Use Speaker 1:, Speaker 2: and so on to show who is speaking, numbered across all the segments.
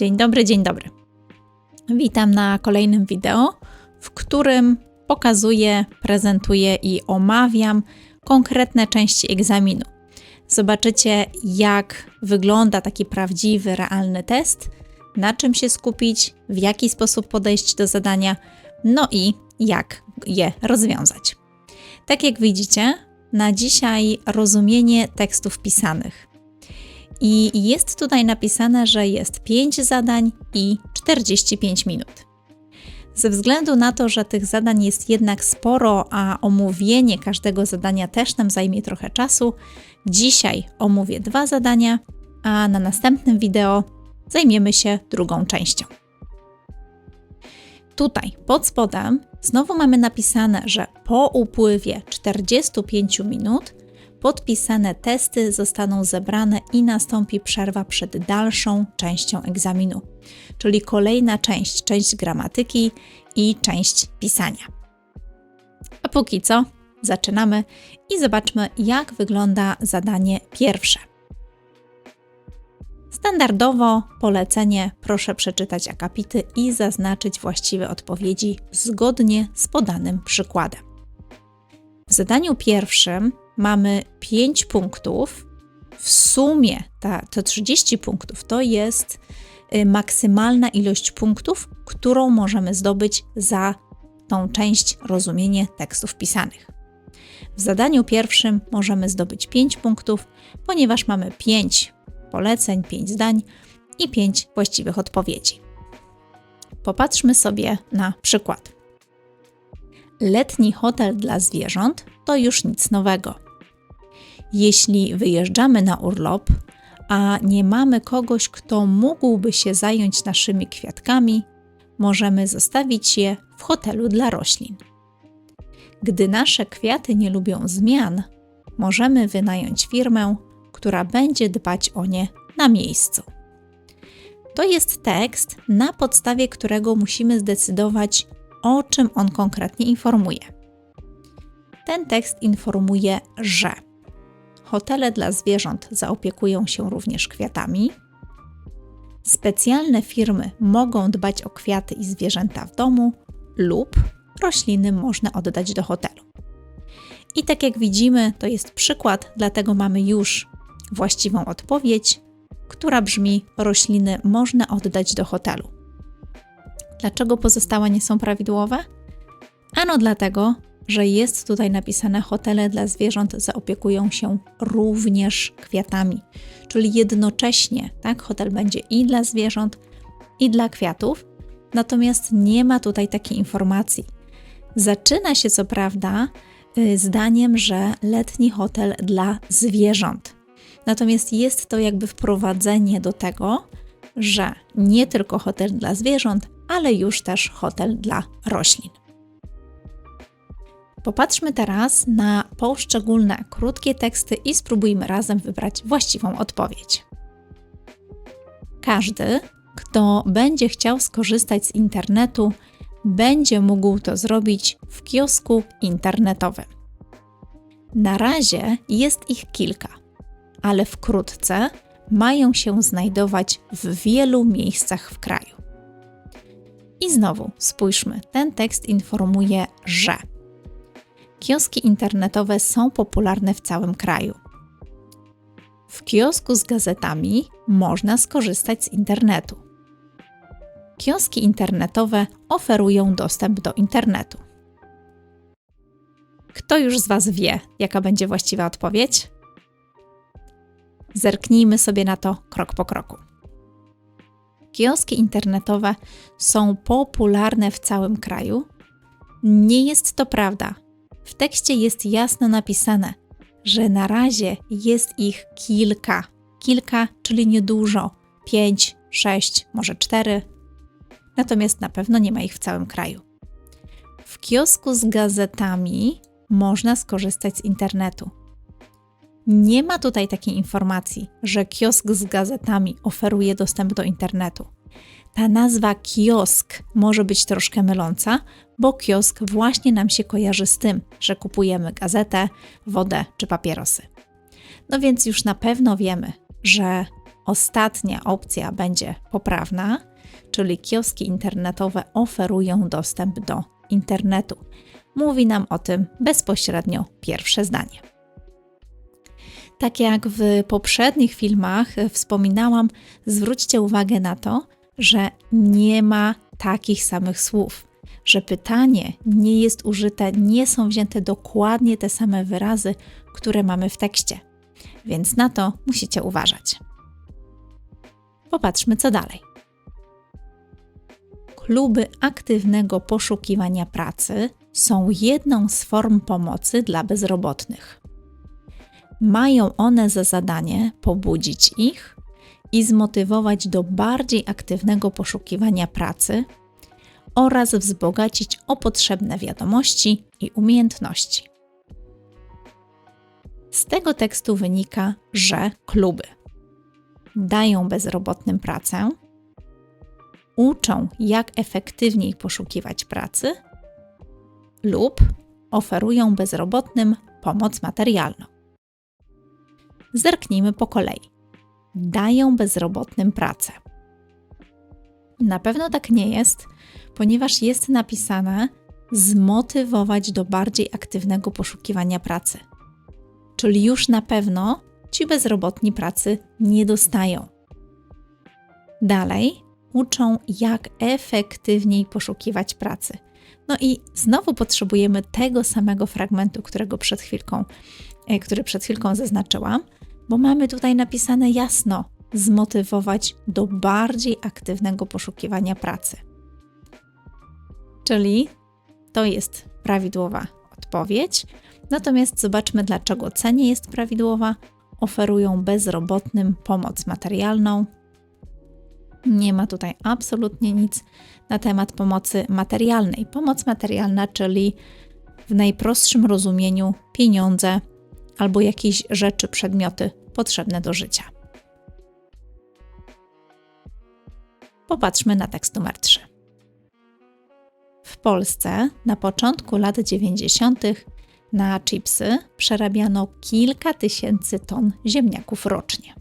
Speaker 1: Dzień dobry, dzień dobry. Witam na kolejnym wideo, w którym pokazuję, prezentuję i omawiam konkretne części egzaminu. Zobaczycie, jak wygląda taki prawdziwy, realny test, na czym się skupić, w jaki sposób podejść do zadania, no i jak je rozwiązać. Tak jak widzicie, na dzisiaj rozumienie tekstów pisanych. I jest tutaj napisane, że jest 5 zadań i 45 minut. Ze względu na to, że tych zadań jest jednak sporo, a omówienie każdego zadania też nam zajmie trochę czasu, dzisiaj omówię dwa zadania, a na następnym wideo zajmiemy się drugą częścią. Tutaj pod spodem znowu mamy napisane, że po upływie 45 minut podpisane testy zostaną zebrane i nastąpi przerwa przed dalszą częścią egzaminu, czyli kolejna część, część gramatyki i część pisania. A póki co, zaczynamy i zobaczmy, jak wygląda zadanie pierwsze. Standardowo polecenie proszę przeczytać akapity i zaznaczyć właściwe odpowiedzi zgodnie z podanym przykładem. W zadaniu pierwszym mamy 5 punktów. W sumie ta, to 30 punktów to jest y, maksymalna ilość punktów, którą możemy zdobyć za tą część rozumienie tekstów pisanych. W zadaniu pierwszym możemy zdobyć 5 punktów, ponieważ mamy 5 poleceń, 5 zdań i 5 właściwych odpowiedzi. Popatrzmy sobie na przykład. Letni hotel dla zwierząt to już nic nowego. Jeśli wyjeżdżamy na urlop, a nie mamy kogoś, kto mógłby się zająć naszymi kwiatkami, możemy zostawić je w hotelu dla roślin. Gdy nasze kwiaty nie lubią zmian, możemy wynająć firmę, która będzie dbać o nie na miejscu. To jest tekst, na podstawie którego musimy zdecydować, o czym on konkretnie informuje. Ten tekst informuje, że hotele dla zwierząt zaopiekują się również kwiatami. Specjalne firmy mogą dbać o kwiaty i zwierzęta w domu lub rośliny można oddać do hotelu. I tak jak widzimy, to jest przykład, dlatego mamy już właściwą odpowiedź, która brzmi: rośliny można oddać do hotelu. Dlaczego pozostałe nie są prawidłowe? Ano dlatego, że jest tutaj napisane hotele dla zwierząt zaopiekują się również kwiatami. Czyli jednocześnie, tak, hotel będzie i dla zwierząt, i dla kwiatów, natomiast nie ma tutaj takiej informacji. Zaczyna się co prawda y, zdaniem, że letni hotel dla zwierząt. Natomiast jest to jakby wprowadzenie do tego, że nie tylko hotel dla zwierząt, ale już też hotel dla roślin. Popatrzmy teraz na poszczególne krótkie teksty i spróbujmy razem wybrać właściwą odpowiedź. Każdy, kto będzie chciał skorzystać z internetu, będzie mógł to zrobić w kiosku internetowym. Na razie jest ich kilka, ale wkrótce mają się znajdować w wielu miejscach w kraju. I znowu spójrzmy, ten tekst informuje, że kioski internetowe są popularne w całym kraju. W kiosku z gazetami można skorzystać z internetu. Kioski internetowe oferują dostęp do internetu. Kto już z Was wie, jaka będzie właściwa odpowiedź? Zerknijmy sobie na to krok po kroku. Kioski internetowe są popularne w całym kraju. Nie jest to prawda, w tekście jest jasno napisane, że na razie jest ich kilka. Kilka, czyli niedużo. Pięć, sześć, może cztery. Natomiast na pewno nie ma ich w całym kraju. W kiosku z gazetami można skorzystać z internetu. Nie ma tutaj takiej informacji, że kiosk z gazetami oferuje dostęp do internetu. Ta nazwa kiosk może być troszkę myląca, bo kiosk właśnie nam się kojarzy z tym, że kupujemy gazetę, wodę czy papierosy. No więc już na pewno wiemy, że ostatnia opcja będzie poprawna, czyli kioski internetowe oferują dostęp do internetu. Mówi nam o tym bezpośrednio pierwsze zdanie. Tak jak w poprzednich filmach wspominałam, zwróćcie uwagę na to, że nie ma takich samych słów, że pytanie nie jest użyte, nie są wzięte dokładnie te same wyrazy, które mamy w tekście. Więc na to musicie uważać. Popatrzmy, co dalej. Kluby aktywnego poszukiwania pracy są jedną z form pomocy dla bezrobotnych. Mają one za zadanie pobudzić ich i zmotywować do bardziej aktywnego poszukiwania pracy oraz wzbogacić o potrzebne wiadomości i umiejętności. Z tego tekstu wynika, że kluby dają bezrobotnym pracę, uczą, jak efektywniej poszukiwać pracy lub oferują bezrobotnym pomoc materialną. Zerknijmy po kolei. Dają bezrobotnym pracę. Na pewno tak nie jest, ponieważ jest napisane zmotywować do bardziej aktywnego poszukiwania pracy. Czyli już na pewno ci bezrobotni pracy nie dostają. Dalej uczą, jak efektywniej poszukiwać pracy. No i znowu potrzebujemy tego samego fragmentu, którego przed chwilką, e, który przed chwilką zaznaczyłam, bo mamy tutaj napisane jasno: zmotywować do bardziej aktywnego poszukiwania pracy. Czyli to jest prawidłowa odpowiedź. Natomiast zobaczmy, dlaczego C nie jest prawidłowa. Oferują bezrobotnym pomoc materialną. Nie ma tutaj absolutnie nic na temat pomocy materialnej. Pomoc materialna, czyli w najprostszym rozumieniu pieniądze albo jakieś rzeczy, przedmioty potrzebne do życia. Popatrzmy na tekst numer 3. W Polsce na początku lat 90. na chipsy przerabiano kilka tysięcy ton ziemniaków rocznie.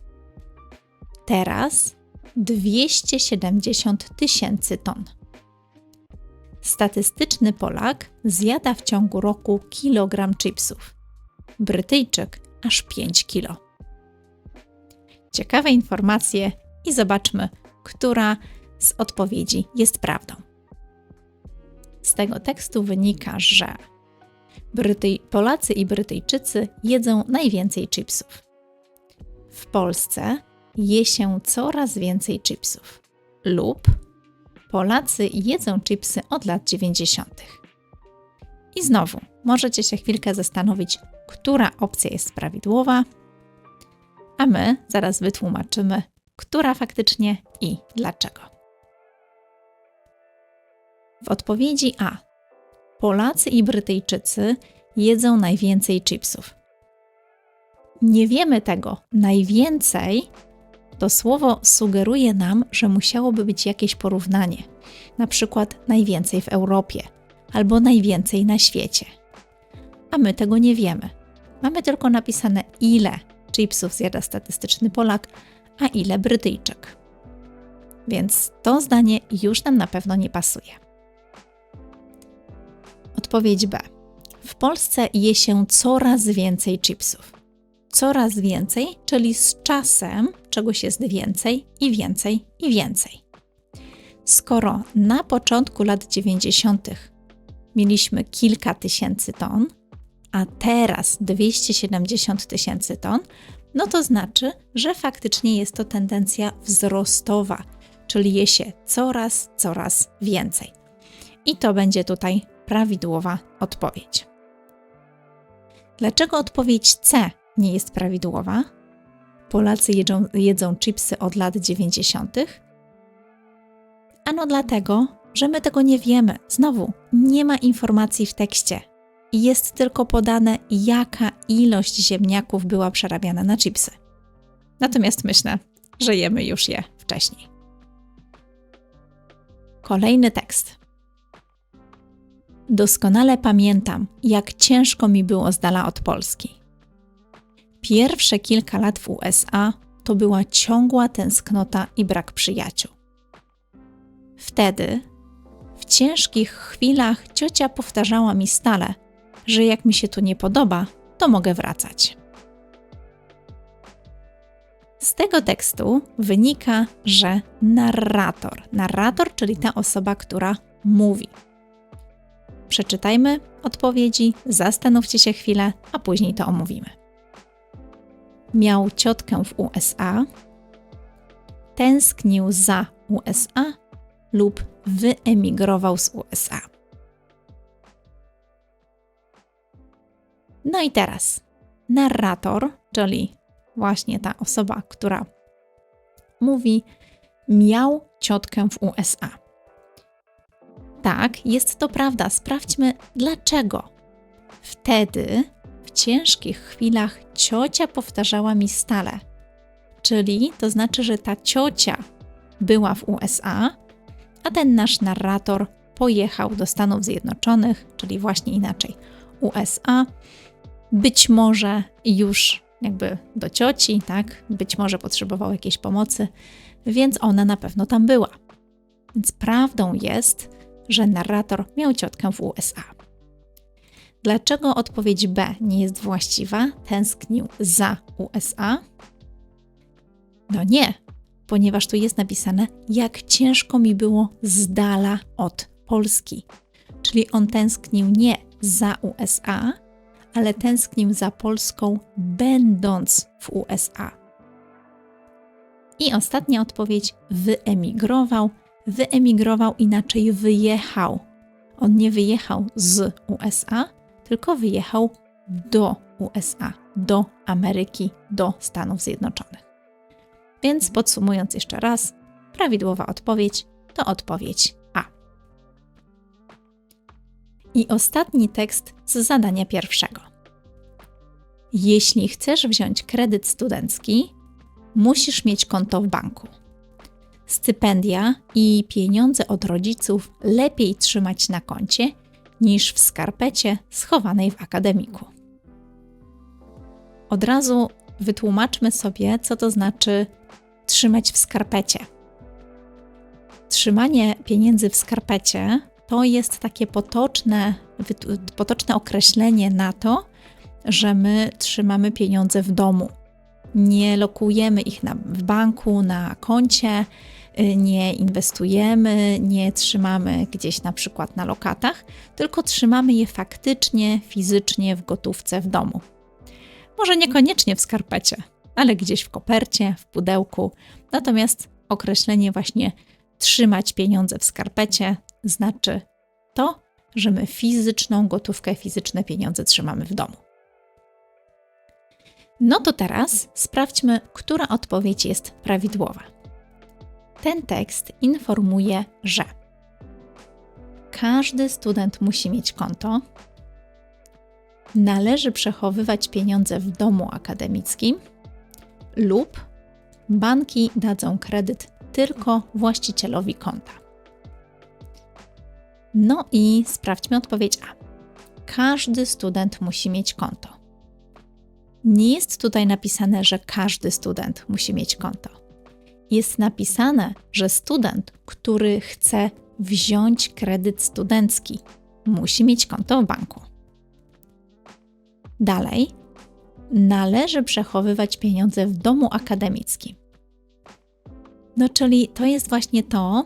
Speaker 1: Teraz 270 tysięcy ton. Statystyczny Polak zjada w ciągu roku kilogram chipsów. Brytyjczyk aż 5 kilo. Ciekawe informacje i zobaczmy, która z odpowiedzi jest prawdą. Z tego tekstu wynika, że Brytyj, Polacy i Brytyjczycy jedzą najwięcej chipsów. W Polsce je się coraz więcej chipsów. Lub Polacy jedzą chipsy od lat 90. I znowu możecie się chwilkę zastanowić, która opcja jest prawidłowa, a my zaraz wytłumaczymy, która faktycznie i dlaczego. W odpowiedzi A. Polacy i Brytyjczycy jedzą najwięcej chipsów. Nie wiemy tego najwięcej, to słowo sugeruje nam, że musiałoby być jakieś porównanie, na przykład najwięcej w Europie albo najwięcej na świecie. A my tego nie wiemy. Mamy tylko napisane, ile chipsów zjada statystyczny Polak, a ile Brytyjczyk. Więc to zdanie już nam na pewno nie pasuje. Odpowiedź B. W Polsce je się coraz więcej chipsów. Coraz więcej, czyli z czasem czegoś jest więcej i więcej i więcej. Skoro na początku lat 90. mieliśmy kilka tysięcy ton, a teraz 270 tysięcy ton, no to znaczy, że faktycznie jest to tendencja wzrostowa, czyli je się coraz, coraz więcej. I to będzie tutaj prawidłowa odpowiedź. Dlaczego odpowiedź C nie jest prawidłowa? Polacy jedzą, jedzą chipsy od lat 90. Ano dlatego, że my tego nie wiemy. Znowu, nie ma informacji w tekście. Jest tylko podane, jaka ilość ziemniaków była przerabiana na chipsy. Natomiast myślę, że jemy już je wcześniej. Kolejny tekst. Doskonale pamiętam, jak ciężko mi było z dala od Polski. Pierwsze kilka lat w USA to była ciągła tęsknota i brak przyjaciół. Wtedy, w ciężkich chwilach, ciocia powtarzała mi stale, że jak mi się tu nie podoba, to mogę wracać. Z tego tekstu wynika, że narrator, narrator, czyli ta osoba, która mówi. Przeczytajmy odpowiedzi, zastanówcie się chwilę, a później to omówimy. Miał ciotkę w USA, tęsknił za USA lub wyemigrował z USA. No i teraz narrator, czyli właśnie ta osoba, która mówi, miał ciotkę w USA. Tak, jest to prawda. Sprawdźmy dlaczego. Wtedy, w ciężkich chwilach, ciocia powtarzała mi stale. Czyli to znaczy, że ta ciocia była w USA, a ten nasz narrator pojechał do Stanów Zjednoczonych, czyli właśnie inaczej USA. Być może już jakby do cioci, tak? Być może potrzebował jakiejś pomocy, więc ona na pewno tam była. Więc prawdą jest, że narrator miał ciotkę w USA. Dlaczego odpowiedź B nie jest właściwa? Tęsknił za USA? No nie, ponieważ tu jest napisane, jak ciężko mi było z dala od Polski. Czyli on tęsknił nie za USA, ale tęsknił za Polską, będąc w USA. I ostatnia odpowiedź: wyemigrował. Wyemigrował inaczej wyjechał. On nie wyjechał z USA, tylko wyjechał do USA, do Ameryki, do Stanów Zjednoczonych. Więc podsumując jeszcze raz, prawidłowa odpowiedź to odpowiedź. I ostatni tekst z zadania pierwszego. Jeśli chcesz wziąć kredyt studencki, musisz mieć konto w banku. Stypendia i pieniądze od rodziców lepiej trzymać na koncie niż w skarpecie schowanej w akademiku. Od razu wytłumaczmy sobie, co to znaczy trzymać w skarpecie. Trzymanie pieniędzy w skarpecie to jest takie potoczne, potoczne określenie na to, że my trzymamy pieniądze w domu. Nie lokujemy ich na, w banku, na koncie, y, nie inwestujemy, nie trzymamy gdzieś na przykład na lokatach, tylko trzymamy je faktycznie, fizycznie w gotówce w domu. Może niekoniecznie w skarpecie, ale gdzieś w kopercie, w pudełku. Natomiast określenie właśnie trzymać pieniądze w skarpecie znaczy to, że my fizyczną gotówkę, fizyczne pieniądze trzymamy w domu. No to teraz sprawdźmy, która odpowiedź jest prawidłowa. Ten tekst informuje, że każdy student musi mieć konto, należy przechowywać pieniądze w domu akademickim lub banki dadzą kredyt tylko właścicielowi konta. No i sprawdźmy odpowiedź A. Każdy student musi mieć konto. Nie jest tutaj napisane, że każdy student musi mieć konto. Jest napisane, że student, który chce wziąć kredyt studencki, musi mieć konto w banku. Dalej, należy przechowywać pieniądze w domu akademickim. No, czyli to jest właśnie to,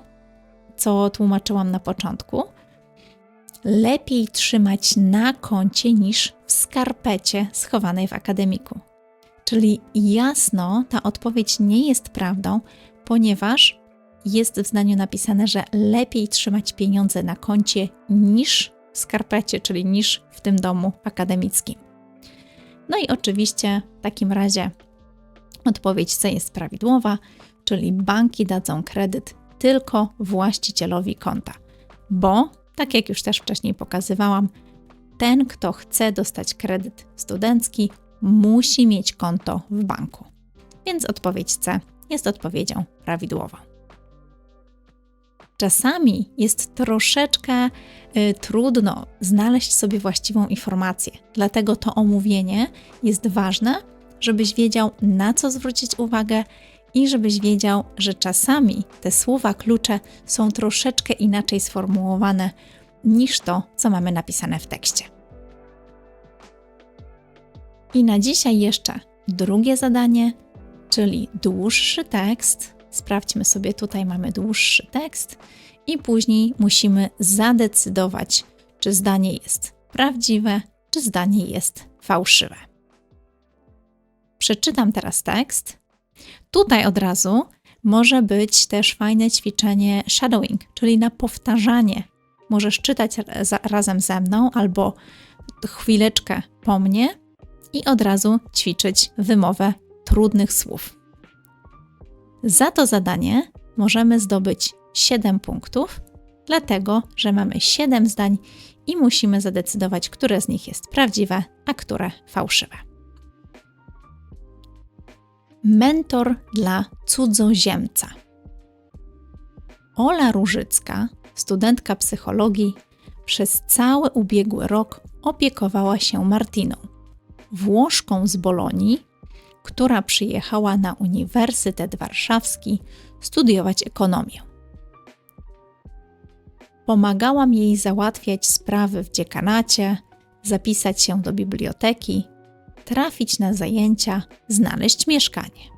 Speaker 1: co tłumaczyłam na początku, lepiej trzymać na koncie niż w skarpecie schowanej w akademiku. Czyli jasno ta odpowiedź nie jest prawdą, ponieważ jest w zdaniu napisane, że lepiej trzymać pieniądze na koncie niż w skarpecie, czyli niż w tym domu akademickim. No i oczywiście w takim razie odpowiedź C jest prawidłowa, czyli banki dadzą kredyt tylko właścicielowi konta, bo tak jak już też wcześniej pokazywałam, ten, kto chce dostać kredyt studencki, musi mieć konto w banku. Więc odpowiedź C jest odpowiedzią prawidłową. Czasami jest troszeczkę y, trudno znaleźć sobie właściwą informację, dlatego to omówienie jest ważne, żebyś wiedział, na co zwrócić uwagę i żebyś wiedział, że czasami te słowa klucze są troszeczkę inaczej sformułowane niż to, co mamy napisane w tekście. I na dzisiaj jeszcze drugie zadanie, czyli dłuższy tekst. Sprawdźmy sobie, tutaj mamy dłuższy tekst, i później musimy zadecydować, czy zdanie jest prawdziwe, czy zdanie jest fałszywe. Przeczytam teraz tekst. Tutaj od razu może być też fajne ćwiczenie shadowing, czyli na powtarzanie. Możesz czytać razem ze mną albo chwileczkę po mnie i od razu ćwiczyć wymowę trudnych słów. Za to zadanie możemy zdobyć 7 punktów, dlatego że mamy 7 zdań i musimy zadecydować, które z nich jest prawdziwe, a które fałszywe. Mentor dla cudzoziemca. Ola Różycka, studentka psychologii, przez cały ubiegły rok opiekowała się Martiną, Włoszką z Bolonii, która przyjechała na Uniwersytet Warszawski studiować ekonomię. Pomagałam jej załatwiać sprawy w dziekanacie, zapisać się do biblioteki, trafić na zajęcia, znaleźć mieszkanie.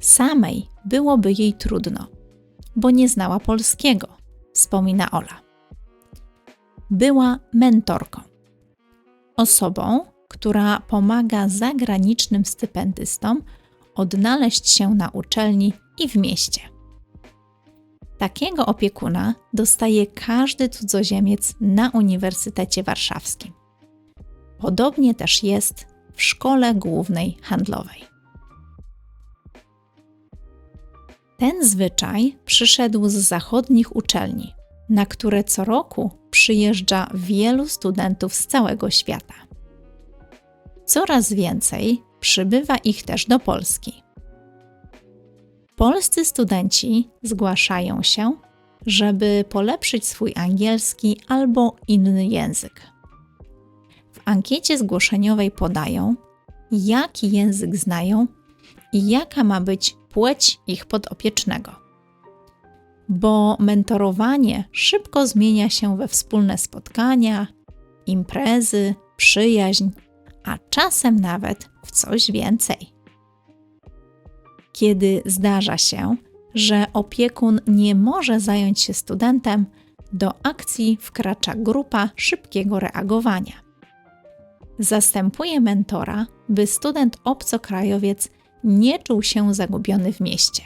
Speaker 1: Samej byłoby jej trudno, bo nie znała polskiego, wspomina Ola. Była mentorką, osobą, która pomaga zagranicznym stypendystom odnaleźć się na uczelni i w mieście. Takiego opiekuna dostaje każdy cudzoziemiec na Uniwersytecie Warszawskim. Podobnie też jest w Szkole Głównej Handlowej. Ten zwyczaj przyszedł z zachodnich uczelni, na które co roku przyjeżdża wielu studentów z całego świata. Coraz więcej przybywa ich też do Polski. Polscy studenci zgłaszają się, żeby polepszyć swój angielski albo inny język. Ankiecie zgłoszeniowej podają, jaki język znają i jaka ma być płeć ich podopiecznego. Bo mentorowanie szybko zmienia się we wspólne spotkania, imprezy, przyjaźń, a czasem nawet w coś więcej kiedy zdarza się, że opiekun nie może zająć się studentem, do akcji wkracza grupa szybkiego reagowania. Zastępuje mentora, by student obcokrajowiec nie czuł się zagubiony w mieście.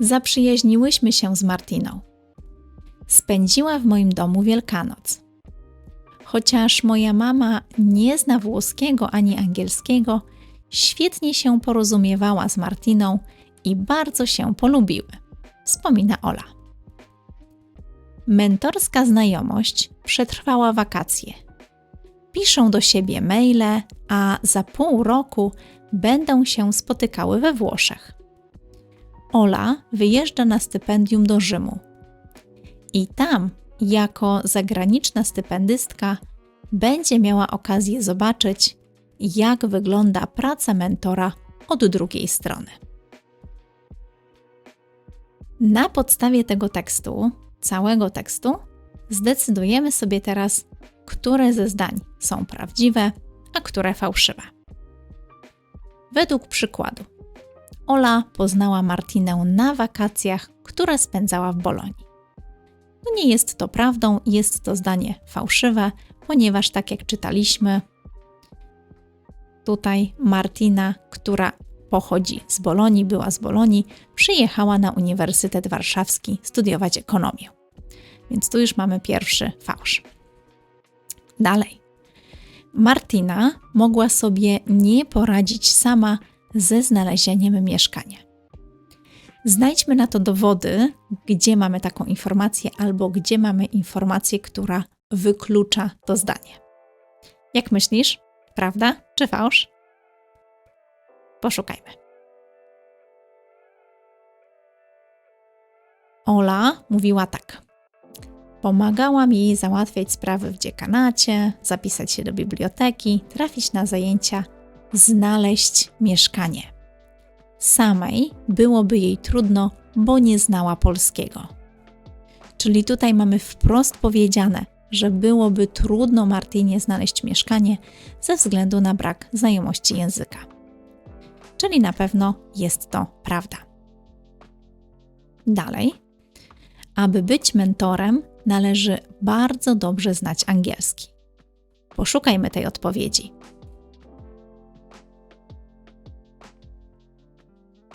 Speaker 1: Zaprzyjaźniłyśmy się z Martiną. Spędziła w moim domu Wielkanoc. Chociaż moja mama nie zna włoskiego ani angielskiego, świetnie się porozumiewała z Martiną i bardzo się polubiły, wspomina Ola. Mentorska znajomość przetrwała wakacje. Piszą do siebie maile, a za pół roku będą się spotykały we Włoszech. Ola wyjeżdża na stypendium do Rzymu. I tam, jako zagraniczna stypendystka, będzie miała okazję zobaczyć, jak wygląda praca mentora od drugiej strony. Na podstawie tego tekstu, całego tekstu, zdecydujemy sobie teraz, które ze zdań są prawdziwe, a które fałszywe. Według przykładu, Ola poznała Martinę na wakacjach, które spędzała w Bolonii. No nie jest to prawdą, jest to zdanie fałszywe, ponieważ, tak jak czytaliśmy, tutaj Martina, która pochodzi z Bolonii, była z Bolonii, przyjechała na Uniwersytet Warszawski studiować ekonomię. Więc tu już mamy pierwszy fałsz. Dalej. Martina mogła sobie nie poradzić sama ze znalezieniem mieszkania. Znajdźmy na to dowody, gdzie mamy taką informację, albo gdzie mamy informację, która wyklucza to zdanie. Jak myślisz? Prawda czy fałsz? Poszukajmy. Ola mówiła tak. Pomagałam jej załatwiać sprawy w dziekanacie, zapisać się do biblioteki, trafić na zajęcia, znaleźć mieszkanie. Samej byłoby jej trudno, bo nie znała polskiego. Czyli tutaj mamy wprost powiedziane, że byłoby trudno Martinie znaleźć mieszkanie ze względu na brak znajomości języka. Czyli na pewno jest to prawda. Dalej. Aby być mentorem, należy bardzo dobrze znać angielski. Poszukajmy tej odpowiedzi.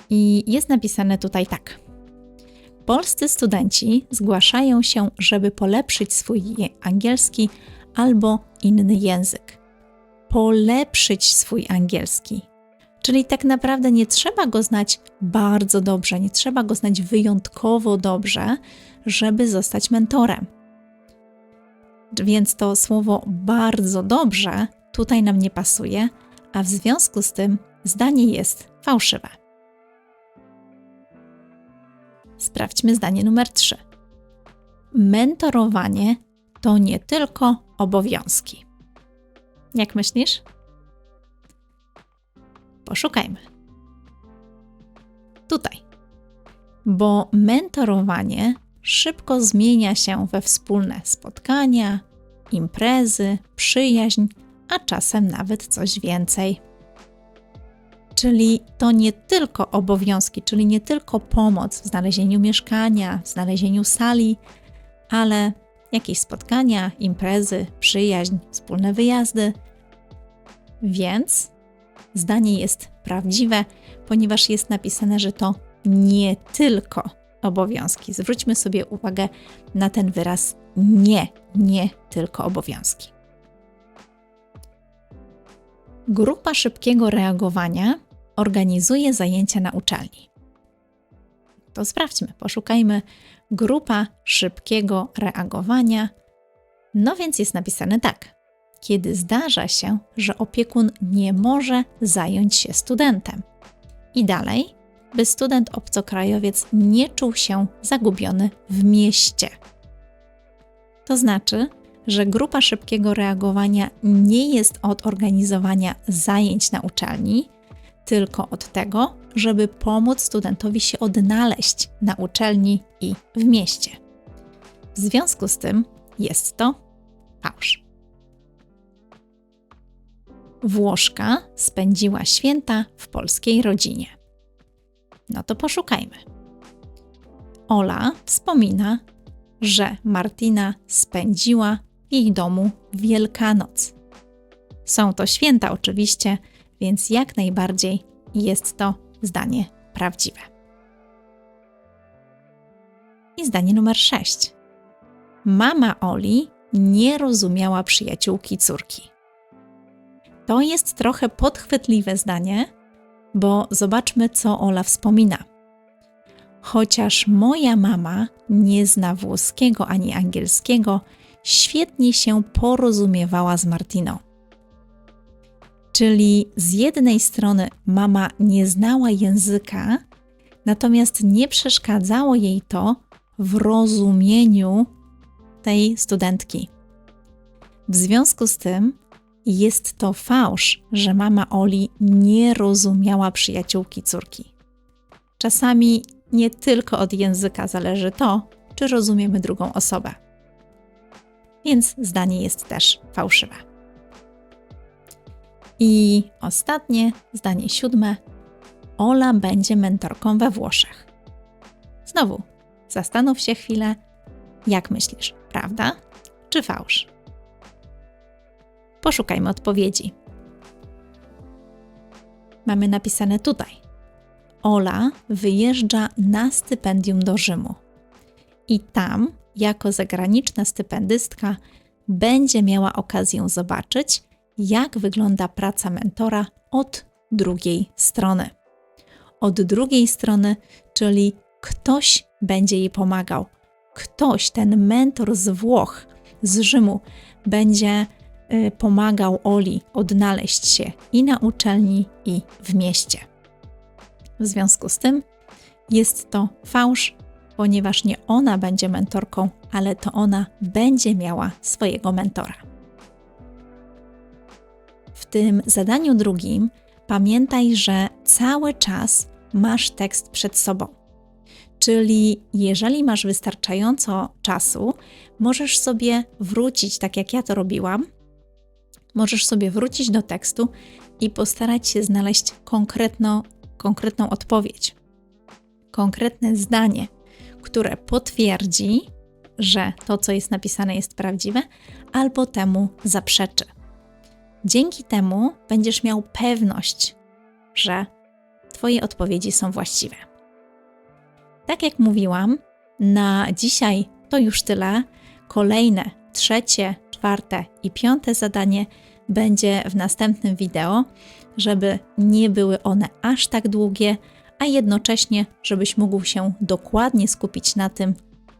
Speaker 1: I jest napisane tutaj tak. Polscy studenci zgłaszają się, żeby polepszyć swój angielski albo inny język. Polepszyć swój angielski. Czyli tak naprawdę nie trzeba go znać bardzo dobrze, nie trzeba go znać wyjątkowo dobrze, żeby zostać mentorem. Więc to słowo bardzo dobrze tutaj nam nie pasuje, a w związku z tym zdanie jest fałszywe. Sprawdźmy zdanie numer 3. Mentorowanie to nie tylko obowiązki. Jak myślisz? Poszukajmy. Tutaj. Bo mentorowanie szybko zmienia się we wspólne spotkania, imprezy, przyjaźń, a czasem nawet coś więcej. Czyli to nie tylko obowiązki, czyli nie tylko pomoc w znalezieniu mieszkania, w znalezieniu sali, ale jakieś spotkania, imprezy, przyjaźń, wspólne wyjazdy. Więc zdanie jest prawdziwe, ponieważ jest napisane, że to nie tylko obowiązki. Zwróćmy sobie uwagę na ten wyraz nie, nie tylko obowiązki. Grupa szybkiego reagowania organizuje zajęcia na uczelni. To sprawdźmy, poszukajmy grupa szybkiego reagowania. No więc jest napisane tak. Kiedy zdarza się, że opiekun nie może zająć się studentem. I dalej, by student obcokrajowiec nie czuł się zagubiony w mieście. To znaczy, że grupa szybkiego reagowania nie jest od organizowania zajęć na uczelni, tylko od tego, żeby pomóc studentowi się odnaleźć na uczelni i w mieście. W związku z tym jest to fałsz. Włoszka spędziła święta w polskiej rodzinie. No to poszukajmy. Ola wspomina, że Martina spędziła w jej domu Wielkanoc. Są to święta oczywiście, więc jak najbardziej jest to zdanie prawdziwe. I zdanie numer 6. Mama Oli nie rozumiała przyjaciółki córki. To jest trochę podchwytliwe zdanie, bo zobaczmy, co Ola wspomina. Chociaż moja mama nie zna włoskiego ani angielskiego, świetnie się porozumiewała z Martiną. Czyli z jednej strony mama nie znała języka, natomiast nie przeszkadzało jej to w rozumieniu tej studentki. W związku z tym jest to fałsz, że mama Oli nie rozumiała przyjaciółki córki. Czasami nie tylko od języka zależy to, czy rozumiemy drugą osobę. Więc zdanie jest też fałszywe. I ostatnie, zdanie siódme. Ola będzie mentorką we Włoszech. Znowu, zastanów się chwilę, jak myślisz, prawda czy fałsz? Poszukajmy odpowiedzi. Mamy napisane tutaj. Ola wyjeżdża na stypendium do Rzymu. I tam, jako zagraniczna stypendystka, będzie miała okazję zobaczyć, jak wygląda praca mentora od drugiej strony. Od drugiej strony, czyli ktoś będzie jej pomagał. Ktoś, ten mentor z Włoch, z Rzymu, będzie pomagał Oli odnaleźć się i na uczelni, i w mieście. W związku z tym jest to fałsz, ponieważ nie ona będzie mentorką, ale to ona będzie miała swojego mentora. W tym zadaniu drugim pamiętaj, że cały czas masz tekst przed sobą. Czyli jeżeli masz wystarczająco czasu, możesz sobie wrócić, tak jak ja to robiłam, możesz sobie wrócić do tekstu i postarać się znaleźć konkretną, konkretną odpowiedź, konkretne zdanie, które potwierdzi, że to, co jest napisane, jest prawdziwe, albo temu zaprzeczy. Dzięki temu będziesz miał pewność, że Twoje odpowiedzi są właściwe. Tak jak mówiłam, na dzisiaj to już tyle. Kolejne, trzecie, czwarte i piąte zadanie będzie w następnym wideo, żeby nie były one aż tak długie, a jednocześnie, żebyś mógł się dokładnie skupić na tym,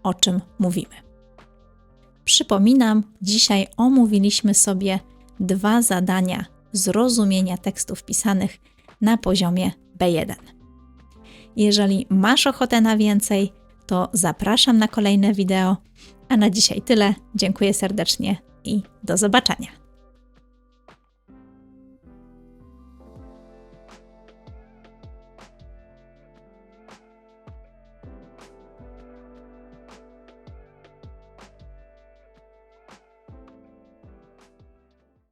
Speaker 1: o czym mówimy. Przypominam, dzisiaj omówiliśmy sobie dwa zadania zrozumienia tekstów pisanych na poziomie B1. Jeżeli masz ochotę na więcej, to zapraszam na kolejne wideo. A na dzisiaj tyle. Dziękuję serdecznie i do zobaczenia.